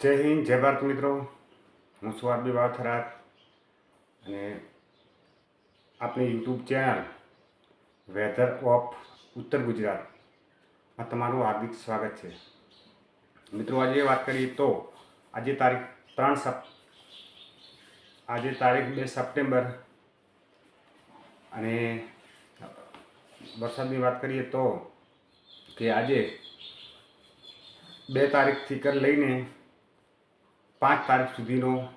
જય હિન્દ, જય ભારત મિત્રો. હું છું વાથરાત અને આપણી યુટ્યુબ ચેનલ વેધર ઓફ ઉત્તર ગુજરાતમાં તમારું હાર્દિક સ્વાગત છે. મિત્રો, આજે વાત કરીએ તો આજે તારીખ ત્રણ સપ, આજે તારીખ બે સપ્ટેમ્બર અને વરસાદની વાત કરીએ તો કે આજે બે તારીખથી કર લઈને પાંચ તારીખ સુધીનો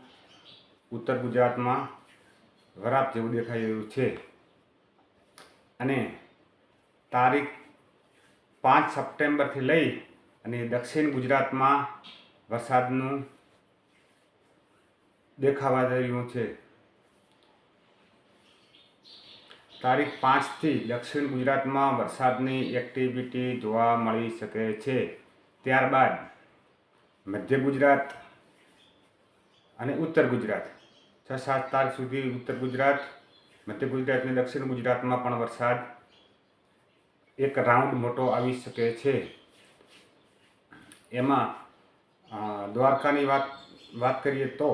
ઉત્તર ગુજરાતમાં વરાપ જેવું દેખાઈ રહ્યું છે. અને તારીખ પાંચ સપ્ટેમ્બરથી લઈ અને દક્ષિણ ગુજરાતમાં વરસાદનું દેખાવા જઈ રહ્યું છે. તારીખ પાંચથી દક્ષિણ ગુજરાતમાં વરસાદની એક્ટિવિટી જોવા મળી શકે છે. ત્યારબાદ મધ્ય ગુજરાત અને ઉત્તર ગુજરાત. છ સાત તારીખ સુધી ઉત્તર ગુજરાત, મધ્ય ગુજરાત અને દક્ષિણ ગુજરાતમાં પણ વરસાદ એક રાઉન્ડ મોટો આવી શકે છે. એમાં દ્વારકાની વાત વાત કરીએ તો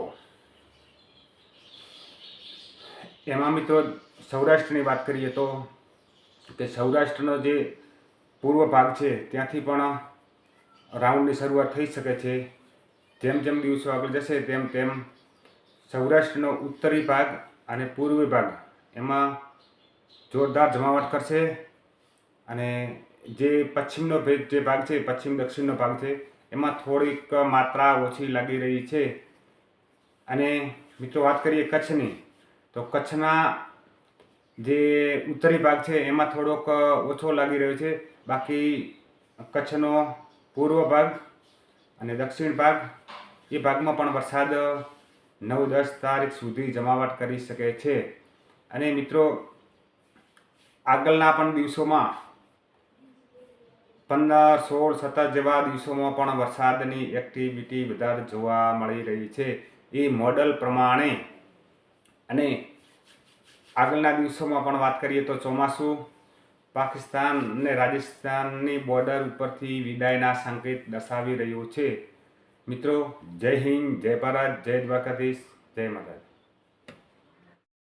એમાં મિત્રો સૌરાષ્ટ્રની વાત કરીએ તો કે સૌરાષ્ટ્રનો જે પૂર્વ ભાગ છે, ત્યાંથી પણ રાઉન્ડની શરૂઆત થઈ શકે છે. જેમ જેમ દિવસો આગળ જશે, તેમ તેમ સૌરાષ્ટ્રનો ઉત્તરી ભાગ અને પૂર્વી ભાગ એમાં જોરદાર જમાવટ કરશે અને જે પશ્ચિમનો ભેદ જે ભાગ છે પશ્ચિમ દક્ષિણનો ભાગ છે, એમાં થોડીક માત્રા ઓછી લાગી રહી છે. અને મિત્રો, વાત કરીએ કચ્છની, તો કચ્છના જે ઉત્તરી ભાગ છે, એમાં થોડોક ઓછો લાગી રહ્યો છે. બાકી કચ્છનો પૂર્વ ભાગ અને દક્ષિણ ભાગ, એ ભાગમાં પણ વરસાદ નવ દસ તારીખ સુધી જમાવટ કરી શકે છે. અને મિત્રો, આગળના પણ દિવસોમાં પંદર, સોળ, સત્તર જેવા દિવસોમાં પણ વરસાદની એક્ટિવિટી વધારે જોવા મળી રહી છે. એ મોડલ પ્રમાણે અને આગળના દિવસોમાં પણ વાત કરીએ તો ચોમાસું પાકિસ્તાન અને રાજસ્થાનની બોર્ડર ઉપરથી વિદાયના સંકેત દર્શાવી રહ્યું છે. મિત્રો, જય હિન્દ, જય ભારત, જય દ્વારકાધીશ, જય માતા